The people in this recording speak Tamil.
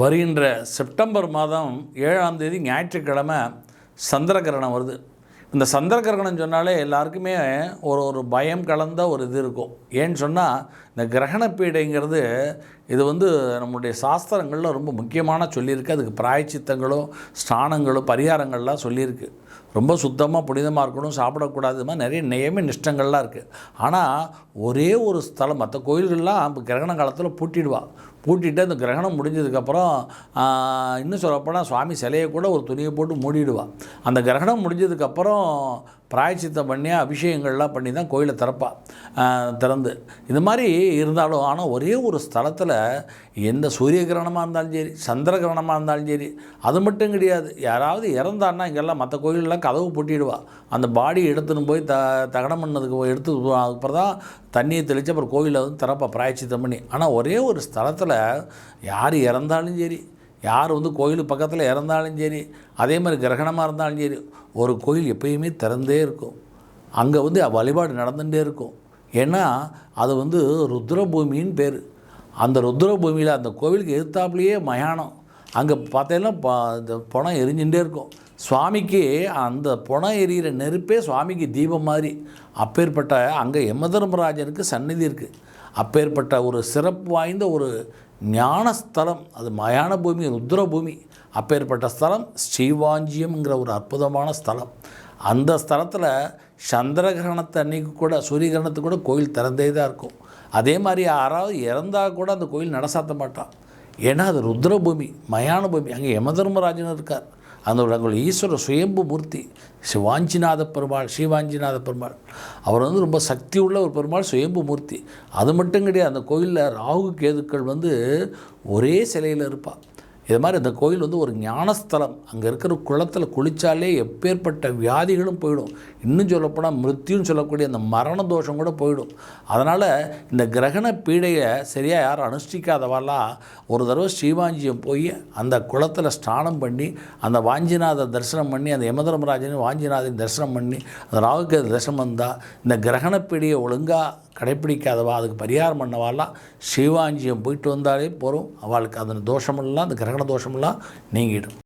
வருகின்ற செப்டம்பர் மாதம் ஏழாம் தேதி ஞாயிற்றுக்கிழமை சந்திர கிரகணம் வருது. இந்த சந்திர கிரகணம் சொன்னாலே எல்லாருக்குமே ஒரு ஒரு பயம் கலந்த ஒரு இது இருக்கும். ஏன்னு சொன்னால் இந்த கிரகண பீடைங்கிறது இது வந்து நம்முடைய சாஸ்திரங்களில் ரொம்ப முக்கியமான சொல்லியிருக்கு. அதுக்கு பிராயச்சித்தங்களும் ஸ்தானங்களும் பரிகாரங்கள்லாம் சொல்லியிருக்கு. ரொம்ப சுத்தமாக புனிதமாக இருக்கணும் சாப்பிடக்கூடாது. மாதிரி நிறைய நியம நிஷ்டங்கள்லாம் இருக்குது ஆனால் ஒரே ஒரு ஸ்தலம் மற்ற கோயில்கள்லாம் இப்போ கிரகண காலத்தில் பூட்டிடுவாள் பூட்டிட்டு அந்த கிரகணம் முடிஞ்சதுக்கப்புறம் இன்னும் சொல்லப்போனால் சுவாமி சிலையை கூட ஒரு துணியை போட்டு மூடிடுவாள் அந்த கிரகணம் முடிஞ்சதுக்கப்புறம் பிராயச்சித்தம் பண்ணி அபிஷேகங்கள்லாம் பண்ணி தான் கோயிலை திறப்பா திறந்து. இது மாதிரி இருந்தாலும் ஆனால் ஒரே ஒரு ஸ்தலத்தில் எந்த சூரிய கிரகணமாக இருந்தாலும் சரி சந்திர கிரகணமாக இருந்தாலும் சரி அது மட்டும் கிடையாது. யாராவது இறந்தான்னா இங்கெல்லாம் மற்ற கோயிலெலாம் கதவு பூட்டிடுவா. அந்த பாடி எடுத்துன்னு போய் த தகனம் பண்ணதுக்கு போய் எடுத்து அதுக்கப்புறம் தான் தண்ணியை தெளித்து அப்புறம் கோயிலை வந்து திறப்பா பிராய்ச்சித்தம் பண்ணி. ஆனால் ஒரே ஒரு ஸ்தலத்தில் யார் இறந்தாலும் சரி யார் வந்து கோயில் பக்கத்தில் இறந்தாலும் சரி அதே மாதிரி கிரகணமாக இருந்தாலும் சரி ஒரு கோயில் எப்பயுமே திறந்தே இருக்கும். அங்கே வந்து வழிபாடு நடந்துகிட்டே இருக்கும். ஏன்னா அது வந்து ருத்ரபூமின்னு பேர். அந்த ருத்ரபூமியில் அந்த கோவிலுக்கு எதிர்த்தாப்புலேயே மயானம். அங்கே பார்த்தீங்கன்னா ப இந்த பணம் எரிஞ்சுட்டே இருக்கும். சுவாமிக்கு அந்த புணம் எரியிற நெருப்பே சுவாமிக்கு தீபம் மாதிரி. அப்பேற்பட்ட அங்கே யமதர்மராஜனுக்கு சந்நிதி இருக்குது அப்பேற்பட்ட ஒரு சிறப்பு வாய்ந்த ஒரு ஞானஸ்தலம் அது மயான பூமி ருத்ர பூமி அப்பேற்பட்ட ஸ்தலம் ஸ்ரீவாஞ்சியம்ங்கிற ஒரு அற்புதமான ஸ்தலம். அந்த ஸ்தலத்தில் சந்திர கிரகணத்தை அன்னைக்கு கூட சூரிய கிரகணத்துக்கு கூட கோயில் திறந்தே தான் இருக்கும். அதே மாதிரி யாராவது இறந்தால் கூட அந்த கோயில் நடசாத்த மாட்டான். ஏன்னா அது ருத்ரபூமி மயான பூமி அங்கே யமதர்மராஜன் இருக்கார். அந்த அங்கே ஈஸ்வர சுயம்பு மூர்த்தி சிவாஞ்சிநாத பெருமாள் ஸ்ரீவாஞ்சிநாத பெருமாள். அவர் வந்து ரொம்ப சக்தி உள்ள ஒரு பெருமாள் சுயம்பு மூர்த்தி அது மட்டும் கிடையாது அந்த கோயிலில் ராகு கேதுக்கள் வந்து ஒரே சிலையில் இருப்பாள் இது மாதிரி இந்த கோயில் வந்து ஒரு ஞானஸ்தலம். அங்கே இருக்கிற குளத்தில் குளித்தாலே எப்பேற்பட்ட வியாதிகளும் போயிடும். இன்னும் சொல்லப்போனால் மிருத்தியும் சொல்லக்கூடிய அந்த மரண தோஷம் கூட போயிடும். அதனால் இந்த கிரகண பீடையை சரியாக யாரும் அனுஷ்டிக்காதவாலாம் ஒரு தடவை ஸ்ரீவாஞ்சியம் போய் அந்த குளத்தில் ஸ்நானம் பண்ணி அந்த வாஞ்சிநாத தரிசனம் பண்ணி அந்த யமதர்மராஜனையும் வாஞ்சிநாதன் தரிசனம் பண்ணி அந்த ராகுக்கு தரிசனம் வந்தால் இந்த கிரகண பீடையை ஒழுங்காக கடைப்பிடிக்காதவா அதுக்கு பரிகாரம் பண்ணவாலாம் சிவாஞ்சியம் போயிட்டு வந்தாலே போகிறோம் அவளுக்கு அந்த தோஷமெல்லாம் அந்த கிரகண தோஷமெல்லாம் நீங்கிடும்.